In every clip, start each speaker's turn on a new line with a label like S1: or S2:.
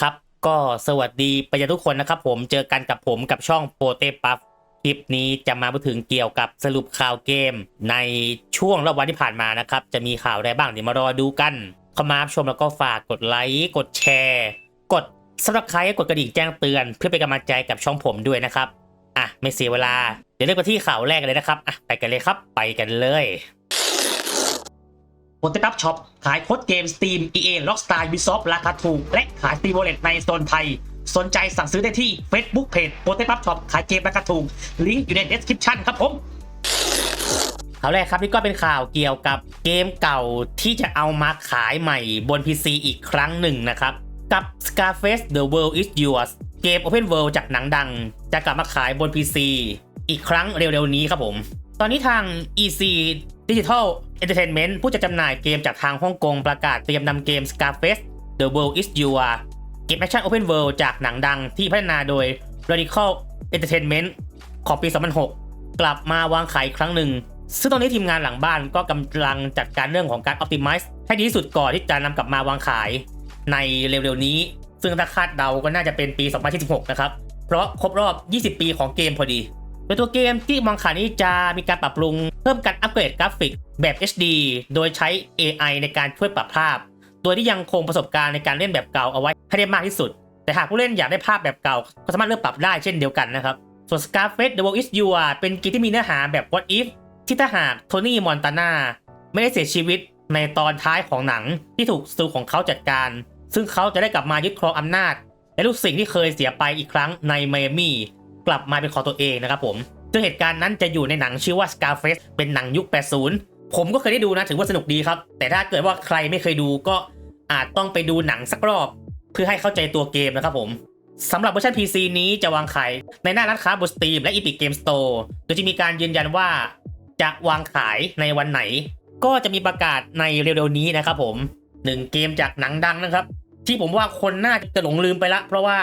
S1: ครับ ก็สวัสดีไปยังทุกคนนะครับ ผมเจอกันกับผมกับช่องโปเตปัฟคลิปนี้จะมาพูดถึงเกี่ยวกับสรุปข่าวเกม ในช่วงรอบวันที่ผ่านมานะครับ จะมีข่าวอะไรบ้างเดี๋ยวมารอดูกันเข้ามาชมแล้วก็ฝากกดไลค์กดแชร์ กดซับสไครต์กดกระดิ่งแจ้งเตือน เพื่อเป็นกำลังใจกับช่องผมด้วยนะครับอะไม่เสียเวลา เดี๋ยวเริ่มกันที่ข่าวแรกเลยนะครับอะไปกันเลยครับ ไปกันเลย โปเตปับช็อปขายโค้ดเกม Steam EA Rockstar Ubisoft ราคาถูก และขาย Steam Wallet ในโซนไทย สนใจสั่งซื้อได้ที่ Facebook Page โปเตปับช็อปขายเกมราคาถูก ลิงก์อยู่ใน description ครับผมข่าวแรกครับนี่ก็เป็นข่าวเกี่ยวกับเกมเก่าที่จะเอามาขายใหม่บน PC อีกครั้งหนึ่งนะครับ กับ Scarface The World Is Yours เกม Open World จากหนังดัง จะกลับมาขายบน PC อีกครั้งเร็วๆนี้ครับผม ตอนนี้ทาง EC Digital Entertainment ผู้จะจำหน่ายเกมจากทางฮ่องกงประกาศเตรียมนำเกม Scarface The World Is Yours เกมแอคชั่น Open World จากหนังดังที่พัฒนาโดย Radical Entertainment ของปี 2006 กลับมาวางขายอีกครั้งหนึ่ง ซึ่งตอนนี้ทีมงานหลังบ้านก็กำลังจัดการเรื่องของการ Optimize ให้ดีที่สุดก่อนที่จะนำกลับมาวางขายในเร็วๆนี้ ซึ่งถ้าคาดเดาก็น่าจะเป็นปี 2026นะครับ เพราะครบรอบ 20 ปีของเกมพอดี โดยตัวเกมที่วางขานี้จะมีการปรับปรุงเพิ่มการอัปเกรดกราฟิกแบบ HD โดยใช้ AI ในการช่วยปรับภาพโดยที่ยังคงประสบการณ์ในการเล่นแบบเก่าเอาไว้ให้ได้มากที่สุด แต่หากผู้เล่นอยากได้ภาพแบบเก่า ก็สามารถเลือกปรับได้เช่นเดียวกันนะครับ ส่วน Scarface The World Is Yours เป็นเกมที่มีเนื้อหาแบบ What If ที่ถ้าหากโทนี่มอนตาน่าไม่ได้เสียชีวิตในตอนท้ายของหนังที่ถูกสตูของเขาจัดการ ซึ่งเขาจะได้กลับมายึดครองอำนาจ และทุกสิ่งที่เคยเสียไปอีกครั้งในไมอามี่ กลับมาเป็นของตัวเองนะครับผมซึ่งเหตุการณ์นั้นจะอยู่ในหนังชื่อว่า Scarface เป็นหนังยุค 80 ผมก็เคยได้ดูนะถือว่าสนุกดีครับ แต่ถ้าเกิดว่าใครไม่เคยดูก็อาจต้องไปดูหนังสักรอบ เพื่อให้เข้าใจตัวเกมนะครับผมสำหรับเวอร์ชัน PC นี้จะวางขายในหน้าร้านค้าบน Steam และ Epic Game Store โดยจะมีการยืนยันว่า จะวางขายในวันไหน ก็จะมีประกาศในเร็วๆนี้นะครับผมหนึ่งเกมจากหนังดังนะครับ ที่ผมว่าคนน่าจะหลงลืมไปละ เพราะว่า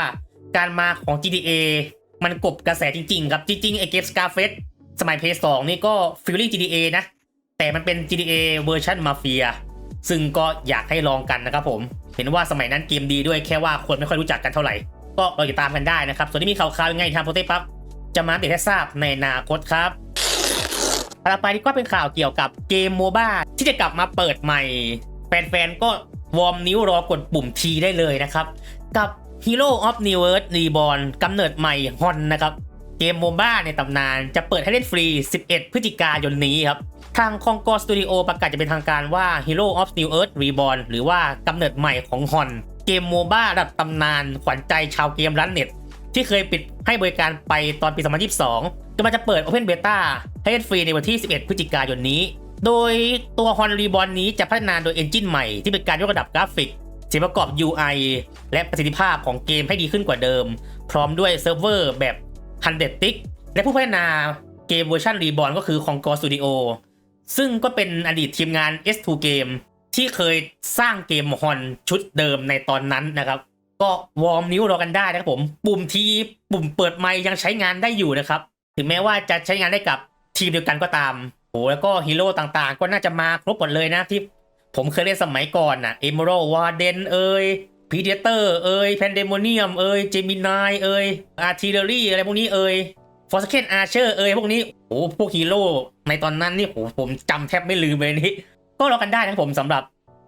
S1: การมาของ GTA มันกบกระแสจริงๆครับจริงๆไอเกม Scarface สมัย PS2 นี่ก็ feeling GTA นะ แต่มันเป็น GTA เวอร์ชันมาเฟียซึ่งก็อยากให้ลองกันนะครับผม เห็นว่าสมัยนั้นเกมดีด้วยแค่ว่าคนไม่ค่อยรู้จักกันเท่าไหร่ ก็รอติดตามกันได้นะครับ ส่วนที่มีข่าวๆยังไงทางโปรเตปั๊บจะมาอัปเดตให้ทราบในอนาคตครับต่อไปนี่ก็เป็นข่าวเกี่ยวกับเกมโมบ้าที่จะกลับมาเปิดใหม่ แฟนๆก็วอร์มนิ้วรอกดปุ่มทีได้เลยนะครับ กับ Hero of New Earth Reborn กำเนิดใหม่ฮอนนะครับ เกมโมบ้าในตำนานจะเปิดให้เล่นฟรี 11 พฤศจิกายนนี้ครับ ทางคองกอสตูดิโอประกาศจะเป็นทางการว่า Hero of New Earth Reborn หรือว่ากำเนิดใหม่ของฮอนเกมโมบ้าระดับตำนานขวัญใจชาวเกมรันเน็ต ที่เคยปิดให้บริการไปตอนปี 2022จะมาจะเปิด Open Beta ให้เล่นฟรีในวันที่ 11 พฤศจิกายนนี้ โดยตัวฮอนรีบอนนี้จะพัฒนาโดยเอนจินใหม่ที่เป็นการยกระดับกราฟิก สียงประกอบ UI และประสิทธิภาพของเกมให้ดีขึ้นกว่าเดิม พร้อมด้วยเซิร์ฟเวอร์แบบ100ติกและผู้พัฒนาเกมเวอร์ชันรีบอนก็คือ Congo Studio ซึ่งก็เป็นอดีตทีมงาน S2 Game ที่เคยสร้างเกมฮอนชุดเดิมในตอนนั้นนะครับ ก็วอร์มนิ้วรอกันได้นะครับผม ปุ่มทีปุ่มเปิดไมค์ยังใช้งานได้อยู่นะครับ ถึงแม้ว่าจะใช้งานได้กับทีมเดียวกันก็ตามโอ้แล้วก็ฮีโร่ต่างๆ ก็น่าจะมาครบหมดเลยนะที่ ผมเคยเล่นสมัยก่อนน่ะเอเมอรัลวาเดนเอ่ยพีเดเตอร์เอ่ยแพนเดโมเนียมเอ่ยเจมินายเอ่ยอาร์ทิเลอรี่อะไรพวกนี้เอ่ยฟอร์สเคนอาร์เชอร์เอ่ยพวกนี้โอ้พวกฮีโร่ในตอนนั้นนี่โหผมจำแทบไม่ลืมเลยนี่ก็รอกันได้นะผมสำหรับ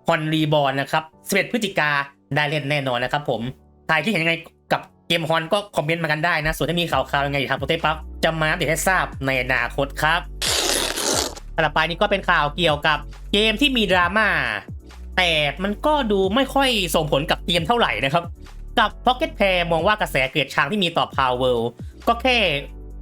S1: ฮอนรีบอลนะครับ11พฤศจิกาได้เล่นแน่นอนนะครับผมใครที่เห็นยังไงกับเกมฮอนก็คอมเมนต์มากันได้นะ ส่วนถ้ามีข่าวๆยังไงทางโปรเตปั๊บจะมาอัปเดตให้ทราบในอนาคตครับ ต่อไปนี้ก็เป็นข่าวเกี่ยวกับเกมที่มีดราม่าแต่มันก็ดูไม่ค่อยส่งผลกับเกมเท่าไหร่นะครับ กับ Pocket Pair มองว่ากระแสเกลียดชังที่มีต่อ Power ก็แค่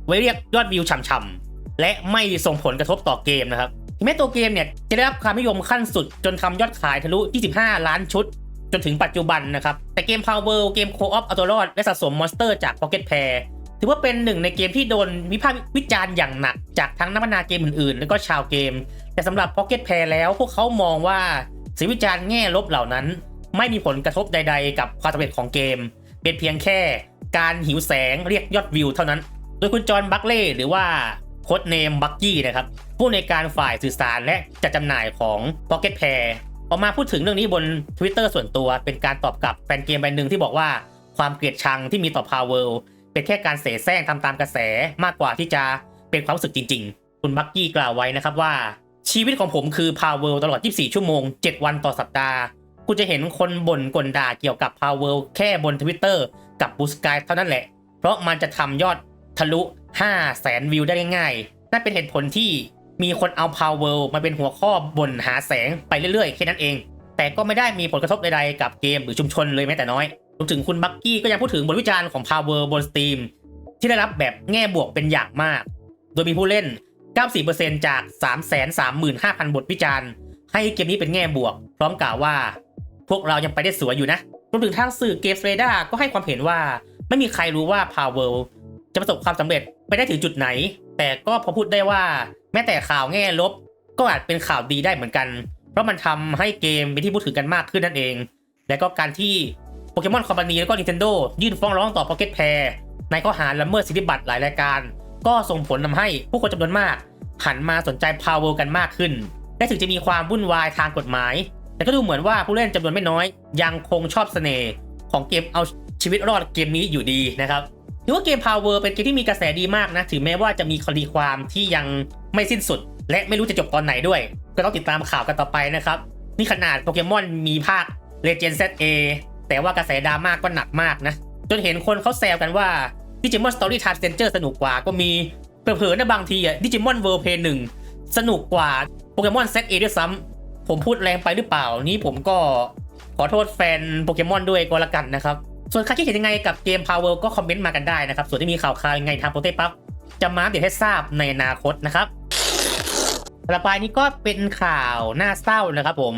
S1: ไว้เรียกยอดวิวช่ำๆและไม่ส่งผลกระทบต่อเกมนะครับถึงแม้ตัวเกมเนี่ยจะได้รับความนิยมขั้นสุดจนทำยอดขายทะลุ 25 ล้านชุด จนถึงปัจจุบันนะครับ แต่เกม Power เกม Co-op เอาตัวรอดและสะสมมอนสเตอร์จาก Pocket Pair ถือว่าเป็นหนึ่งในเกมที่โดนวิพากษ์วิจารณ์อย่างหนักจากทั้งนักพัฒนาเกมอื่นๆ และก็ชาวเกม แต่สำหรับ Pocket Pair แล้วพวกเขามองว่าเสียงวิจารณ์แง่ลบเหล่านั้น ไม่มีผลกระทบใด ๆ กับความสำเร็จของเกม เป็นเพียงแค่การหิวแสงเรียกยอดวิวเท่านั้น โดยคุณจอห์นบัคเล่หรือว่าโค้ดเนมบักกี้นะครับผู้ในการฝ่ายสื่อสารและจัดจำหน่ายของ Pocket Pair
S2: ออกมาพูดถึงเรื่องนี้บน Twitter ส่วนตัวเป็นการตอบกลับแฟนเกมรายหนึ่งที่บอกว่าความเกลียดชังที่มีต่อ Power เป็นแค่การเสแสร้งทำตามกระแสมากกว่าที่จะเป็นความรู้สึกจริง ๆ คุณบักกี้กล่าวไว้นะครับว่า ชีวิตของผมคือ Power ตลอด 24 ชั่วโมง 7 วันต่อสัปดาห์คุณจะเห็นคนบ่นกลด่าเกี่ยวกับ Power แค่บน Twitter กับ b o o s t Sky เท่านั้นแหละ เพราะมันจะทำยอดทะลุ5แสนวิวได้ง่ายๆนั่นเป็นเหตุผลที่มีคนเอา Power มาเป็นหัวข้อบ่นหาแสงไปเรื่อยๆ แค่นั้นเอง แต่ก็ไม่ได้มีผลกระทบใดๆกับเกมหรือชุมชนเลยแม้แต่น้อย รวมถึงคุณบักกี้ก็ยังพูดถึงบทวิจารณ์ของ Power บน Steam ที่ได้รับแบบแง่บวกเป็นอย่างมาก โดยมีผู้เล่น 94%จาก 335,000 บทวิจารณ์ ให้เกมนี้เป็นแง่บวก พร้อมกล่าวว่า พวกเรายังไปได้สวยอยู่นะรวมถึงทางสื่อเกมเรดาก็ให้ความเห็นว่า ไม่มีใครรู้ว่า Power จะประสบความสำเร็จไปได้ถึงจุดไหน แต่ก็พอพูดได้ว่า แม้แต่ข่าวแง่ลบ ก็อาจเป็นข่าวดีได้เหมือนกัน เพราะมันทำให้เกมเป็นที่พูดถึงกันมากขึ้นนั่นเอง และก็การที่ โปเกมอนคอมพานีแล้วก็ Nintendo ยื่นฟ้องร้องต่อ Pocket Pair ในข้อหาละเมิดสิทธิบัตรหลายรายการ ก็ส่งผลทำให้ผู้คนจำนวนมาก หันมาสนใจ Power กันมากขึ้น และถึงจะมีความวุ่นวายทางกฎหมาย แต่ก็ดูเหมือนว่าผู้เล่นจำนวนไม่น้อย ยังคงชอบเสน่ห์ของเกมเอาชีวิตรอดเกมนี้อยู่ดีนะครับถือว่าเกม Power เป็นเกมที่มีกระแสดีมากนะ ถึงแม้ว่าจะมีคดีความที่ยังไม่สิ้นสุด และไม่รู้จะจบตอนไหนด้วย ก็ต้องติดตามข่าวกันต่อไปนะครับ นี่ขนาดโปเกมอนมีภาค Legend ZA แต่ว่ากระแสดราม่ากก็หนักมากนะ จนเห็นคนเขาแซวกันว่า Digimon Story Time Center สนุกกว่าก็มีเผลอๆนะบางทีอะ Digimon World Play 1สนุกกว่าโปเกมอน ZA ด้วยซ้ำผมพูดแรงไปหรือเปล่านี่ผมก็ขอโทษแฟนโปเกมอนด้วยก็แล้วกันนะครับ ส่วนใครคิดเห็นยังไงกับเกม Power ก็คอมเมนต์มากันได้นะครับ ส่วนที่มีข่าวคราวยังไงทางโปเตปั๊บจะมาอัปเดี๋ยวให้ทราบในอนาคตนะครับต่อไปนี้ก็เป็นข่าวน่าเศร้านะครับผม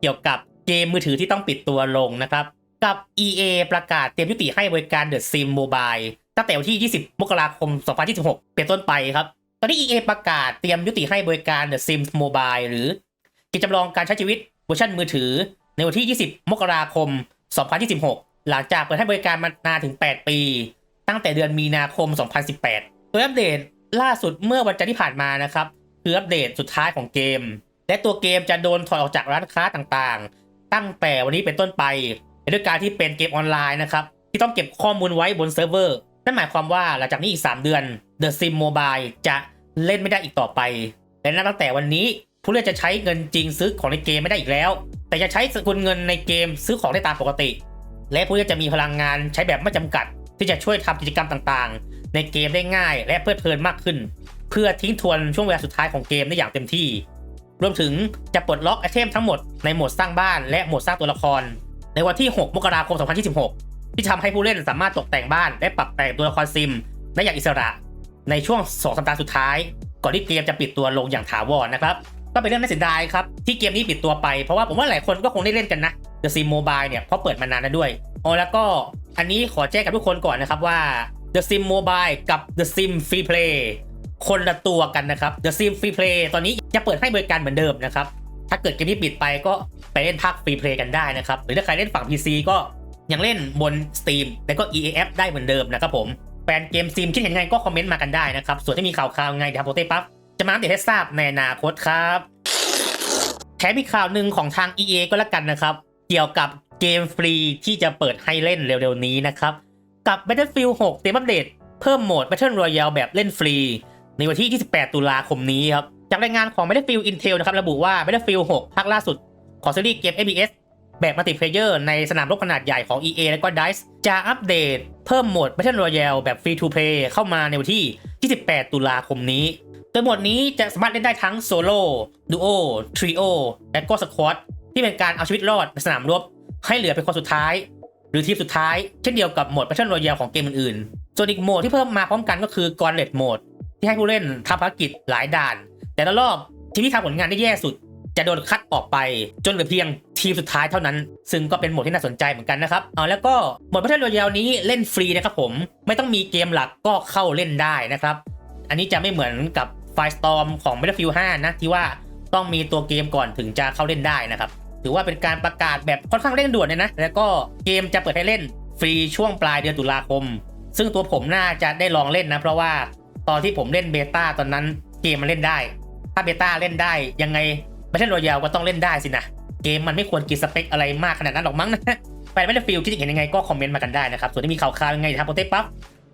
S2: เกี่ยวกับเกมมือถือที่ต้องปิดตัวลงนะครับ กับ EA ประกาศเตรียมยุติให้บริการ The Sim Mobile ตั้งแต่วันที่ 20 มกราคม 2026 เป็นต้นไปครับ ตอนนี้ EA ประกาศเตรียมยุติให้บริการ The Sims Mobile หรือเกมจำลองการใช้ชีวิตเวอร์ชันมือถือ ในวันที่ 20 มกราคม 2026 หลังจากเปิดให้บริการมานานถึง 8 ปี ตั้งแต่เดือนมีนาคม 2018 โดยอัปเดตล่าสุดเมื่อวันจันทร์ที่ผ่านมานะครับ คืออัปเดตสุดท้ายของเกม และตัวเกมจะโดนถอดออกจากร้านค้าต่างๆ ตั้งแต่วันนี้เป็นต้นไป ด้วยการที่เป็นเกมออนไลน์นะครับ ที่ต้องเก็บข้อมูลไว้บนเซิร์ฟเวอร์ นั่นหมายความว่าหลังจากนี้อีก 3 เดือน The Sim Mobile จะเล่นไม่ได้อีกต่อไป และนับตั้งแต่วันนี้ผู้เล่นจะใช้เงินจริงซื้อของในเกมไม่ได้อีกแล้ว แต่จะใช้สกุลเงินในเกมซื้อของได้ตามปกติ และผู้เล่นจะมีพลังงานใช้แบบไม่จำกัด ที่จะช่วยทำกิจกรรมต่างๆ ในเกมได้ง่าย และเพลิดเพลินมากขึ้น เพื่อทิ้งทวนช่วงเวลาสุดท้ายของเกมได้อย่างเต็มที่ รวมถึงจะปลดล็อกไอเทมทั้งหมดในโหมดสร้างบ้านและโหมดสร้างตัวละคร ในวันที่ 6 มกราคม 2026 ที่ทำให้ผู้เล่นสามารถตกแต่งบ้าน และปรับแต่งตัวละครซิมได้อย่างอิสระ ในช่วง 2 สัปดาห์สุดท้าย ก่อนที่เกมจะปิดตัวลงอย่างถาวรนะครับ ก็เป็นเรื่องน่าเสียดายครับ ที่เกมนี้ปิดตัวไป เพราะว่าผมว่าหลายคนก็คงได้เล่นกันนะ The Sim Mobile เนี่ยเพราะเปิดมานานแล้วด้วยอ๋อแล้วก็อันนี้ขอแจ้งกับทุกคนก่อนนะครับว่า The Sim Mobile กับ The Sim Free Play คนละตัวกันนะครับ The Sim Free Play ตอนนี้จะเปิดให้บริการเหมือนเดิมนะครับ ถ้าเกิดเกมนี้ปิดไปก็ไปเล่นภาคฟรีเพลย์กันได้นะครับ หรือถ้าใครเล่นฝั่ง PC ก็ยังเล่นบน Steam แล้วก็ EAF ได้เหมือนเดิมนะครับผมแฟนเกม Steam คิดเห็นยังไงก็คอมเมนต์มากันได้นะครับ ส่วนที่มีข่าวคราวไงเดี๋ยวโปเต้ปั๊บจะมาอัปเดตให้ทราบในอนาคตครับแถมอีกข่าวหนึ่งของทาง EA ก็แล้วกันนะครับ เกี่ยวกับเกมฟรีที่จะเปิดให้เล่นเร็วๆนี้นะครับ กับ Battlefield 6 เต็มอัปเดตเพิ่มโหมด Battle Royale แบบเล่นฟรี ในวันที่ 28 ตุลาคมนี้ครับ จากรายงานของ Battlefield Intel นะครับระบุว่า Battlefield 6 ภาคล่าสุดของซีรีส์เกม FPS แบบมัลติเพลเยอร์ในสนามรบขนาดใหญ่ของ EA และก็ DICE จะอัปเดตเพิ่มโหมด Battle Royale แบบ Free to Play เข้ามาในวันที่ 28 ตุลาคมนี้ โดยโหมดนี้จะสามารถเล่นได้ทั้งโซโล่ดูโอทริโอและก็สควอตที่เป็นการเอาชีวิตรอดในสนามรบ ให้เหลือเป็นคนสุดท้าย หรือทีมสุดท้าย เช่นเดียวกับโหมด Battle Royale ของเกมอื่นๆ ส่วนอีกโหมดที่เพิ่มมาพร้อมกันก็คือ Gauntlet Mode ที่ให้ผู้เล่นทำภารกิจหลายด่าน แต่ละรอบทีมที่ทำผลงานได้แย่สุด จะโดนคัดออกไปจนเหลือเพียงทีมสุดท้ายเท่านั้น ซึ่งก็เป็นโหมดที่น่าสนใจเหมือนกันนะครับเอาแล้วก็โหมด Battle Royale นี้เล่นฟรีนะครับผมไม่ต้องมีเกมหลักก็เข้าเล่นได้นะครับ อันนี้จะไม่เหมือนกับ Firestorm ของ Battlefield 5 นะที่ว่าต้องมีตัวเกมก่อนถึงจะเข้าเล่นได้นะครับถือว่าเป็นการประกาศแบบค่อนข้างเร่งด่วนเลยนะ แล้วก็เกมจะเปิดให้เล่นฟรีช่วงปลายเดือนตุลาคม ซึ่งตัวผมน่าจะได้ลองเล่นนะ เพราะว่าตอนที่ผมเล่นเบต้าตอนนั้นเกมมันเล่นได้ ถ้าเบต้าเล่นได้ยังไง Battle Royale ก็ต้องเล่นได้สินะ เกมมันไม่ควรกินสเปคอะไรมากขนาดนั้นหรอกมั้งนะแฟนไม่ได้ฟิลคิดเห็นยังไงก็คอมเมนต์มากันได้นะครับ ส่วนที่มีข่าวคราวยังไงทางโปเตปั๊บ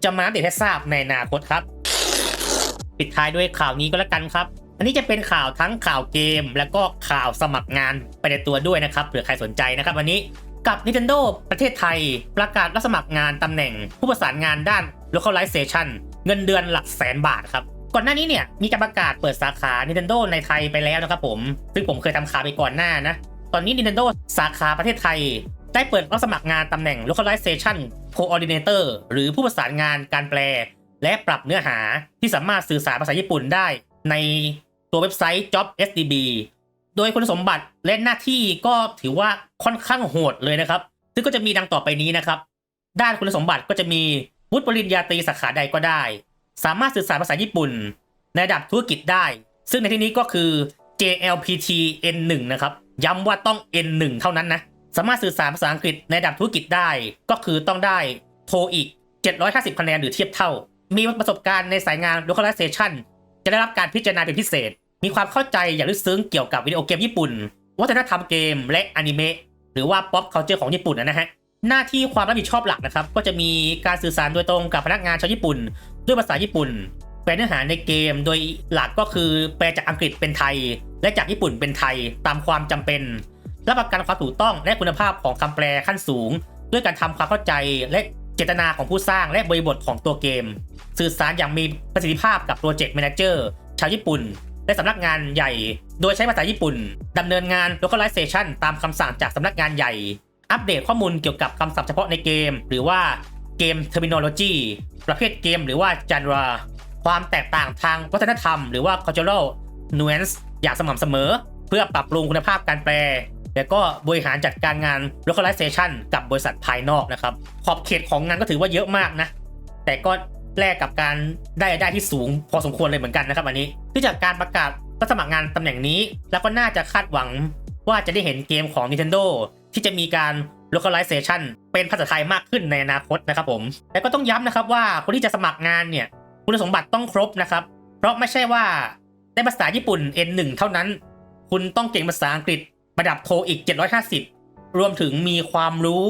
S2: จะมาอัปเดตให้ทราบในอนาคตครับ ปิดท้ายด้วยข่าวนี้ก็แล้วกันครับ อันนี้จะเป็นข่าวทั้งข่าวเกม แล้วก็ข่าวสมัครงานไปในตัวด้วยนะครับเผื่อใครสนใจนะครับวันนี้กับ Nintendo ประเทศไทย ประกาศรับสมัครงานตำแหน่ง ผู้ประสานงานด้าน localization เงินเดือนหลักแสนบาทครับ ก่อนหน้านี้เนี่ยมีการประกาศเปิดสาขา Nintendo ในไทยไปแล้วนะครับผม ซึ่งผมเคยทำข่าวไปก่อนหน้านะ ตอนนี้ Nintendo สาขาประเทศไทย ได้เปิดรับสมัครงานตำแหน่ง localization coordinator หรือผู้ประสานงานการแปล และปรับเนื้อหาที่สามารถสื่อสารภาษาญี่ปุ่นได้ ในตัวเว็บไซต์ Job SDB โดยคุณสมบัติและหน้าที่ก็ถือว่าค่อนข้างโหดเลยนะครับ ซึ่งก็จะมีดังต่อไปนี้นะครับ ด้านคุณสมบัติก็จะมีวุฒิปริญญาตรีสาขาใดก็ได้ สามารถสื่อสารภาษาญี่ปุ่น ในระดับธุรกิจได้ ซึ่งในที่นี้ก็คือ JLPT N1 นะครับ ย้ำว่าต้อง N1 เท่านั้นนะ สามารถสื่อสารภาษาอังกฤษในระดับธุรกิจได้ ก็คือต้องได้โทอีก 750 คะแนนหรือเทียบเท่า มีประสบการณ์ในสายงาน localization จะได้รับการพิจารณาเป็นพิเศษ มีความเข้าใจอย่างลึกซึ้งเกี่ยวกับวิดีโอเกมญี่ปุ่น วัฒนธรรมเกมและอนิเมะ หรือว่า pop culture ของญี่ปุ่นนะฮะหน้าที่ความรับผิดชอบหลักนะครับ ก็จะมีการสื่อสารโดยตรงกับพนักงานชาวญี่ปุ่น ด้วยภาษาญี่ปุ่น แปลเนื้อหาในเกมโดยหลักก็คือแปลจากอังกฤษเป็นไทย และจากญี่ปุ่นเป็นไทยตามความจำเป็นรับประกันความถูกต้องและคุณภาพของคำแปลขั้นสูง ด้วยการทำความเข้าใจและเจตนาของผู้สร้างและบริบทของตัวเกม สื่อสารอย่างมีประสิทธิภาพกับโปรเจกต์แมเนจเจอร์ชาวญี่ปุ่น และสำนักงานใหญ่ โดยใช้ภาษาญี่ปุ่นดำเนินงาน localization ตามคำสั่งจากสำนักงานใหญ่ อัปเดตข้อมูลเกี่ยวกับคำศัพท์เฉพาะในเกม หรือว่า เกม terminology ประเภทเกมหรือว่า genre ความแตกต่างทางวัฒนธรรม หรือว่า cultural nuance อย่างสม่ำเสมอ เพื่อปรับปรุงคุณภาพการแปล แล้วก็บริหารจัดการงาน localization กับบริษัทภายนอกนะครับ ขอบเขตของงานก็ถือว่าเยอะมากนะ แต่ก็แลกกับการได้รายได้ที่สูงพอสมควรเลยเหมือนกันนะครับ อันนี้ที่จากการประกาศรับสมัครงานตำแหน่งนี้ แล้วก็น่าจะคาดหวังว่าจะได้เห็นเกมของ Nintendo ที่จะมีการ localization เป็นภาษาไทยมากขึ้นในอนาคตนะครับผมแต่ก็ต้องย้ำนะครับว่าคนที่จะสมัครงานเนี่ยคุณสมบัติต้องครบนะครับ เพราะไม่ใช่ว่าได้ภาษาญี่ปุ่น N1 เท่านั้น คุณต้องเก่งภาษาอังกฤษระดับโทอีก 750 รวมถึงมีความรู้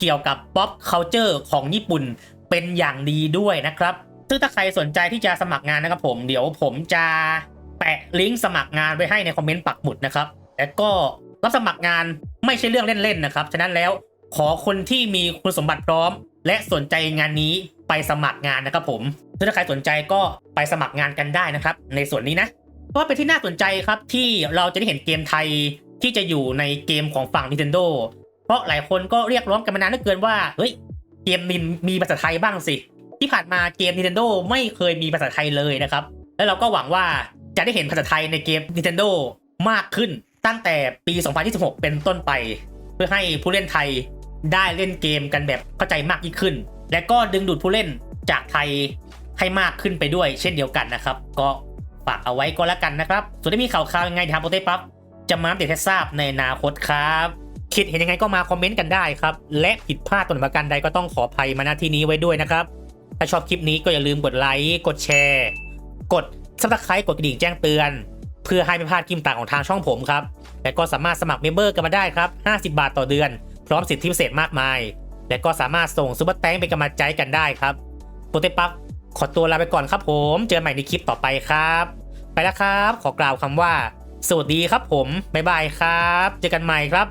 S2: เกี่ยวกับ pop culture ของญี่ปุ่นเป็นอย่างดีด้วยนะครับ ซึ่งถ้าใครสนใจที่จะสมัครงานนะครับผม เดี๋ยวผมจะแปะลิงก์สมัครงานไว้ให้ในคอมเมนต์ปักหมุดนะครับ แล้วก็รับสมัครงาน ไม่ใช่เรื่องเล่นๆนะครับ ฉะนั้นแล้วขอคนที่มีคุณสมบัติพร้อม และสนใจงานนี้ไปสมัครงานนะครับผมถ้าใครสนใจก็ไปสมัครงานกันได้นะครับ ในส่วนนี้นะเพราะว่าเป็นที่น่าสนใจครับที่เราจะได้เห็นเกมไทยที่จะอยู่ในเกมของฝั่ง Nintendo เพราะหลายคนก็เรียกร้องกันมานานเหลือเกินว่าเฮ้ยเกมนินมีภาษาไทยบ้างสิ ที่ผ่านมาเกม Nintendo ไม่เคยมีภาษาไทยเลยนะครับ แล้วเราก็หวังว่าจะได้เห็นภาษาไทยในเกม Nintendo มากขึ้น ตั้งแต่ปี 2026 เป็นต้นไป เพื่อให้ผู้เล่นไทยได้เล่นเกมกันแบบเข้าใจมากยิ่งขึ้น และก็ดึงดูดผู้เล่นจากไทยให้มากขึ้นไปด้วยเช่นเดียวกันนะครับ ก็ฝากเอาไว้ก็แล้วกันนะครับ ส่วนที่มีข่าวคราวยังไงทางโปรเต้ปั๊บจะมาอัปเดตให้ทราบในอนาคตครับ คิดเห็นยังไงก็มาคอมเมนต์กันได้ครับ และผิดพลาดตนประการใดก็ต้องขออภัยมาณที่นี้ไว้ด้วยนะครับ ถ้าชอบคลิปนี้ก็อย่าลืมกดไลค์ กดแชร์ กด subscribe กดกระดิ่งแจ้งเตือน เพื่อให้ไม่พลาดกิมต่างของทางช่องผมครับ และก็สามารถสมัครเมมเบอร์กันมาได้ครับ 50 บาทต่อเดือน พร้อมสิทธิพิเศษมากมาย และก็สามารถส่งซุปเปอร์แตงเป็นกำลังใจกันได้ครับโปรเตปักขอตัวลาไปก่อนครับผม เจอกันใหม่ในคลิปต่อไปครับ ไปแล้วครับ ขอกล่าวคำว่า สวัสดีครับผม บ๊ายบายครับ เจอกันใหม่ครับ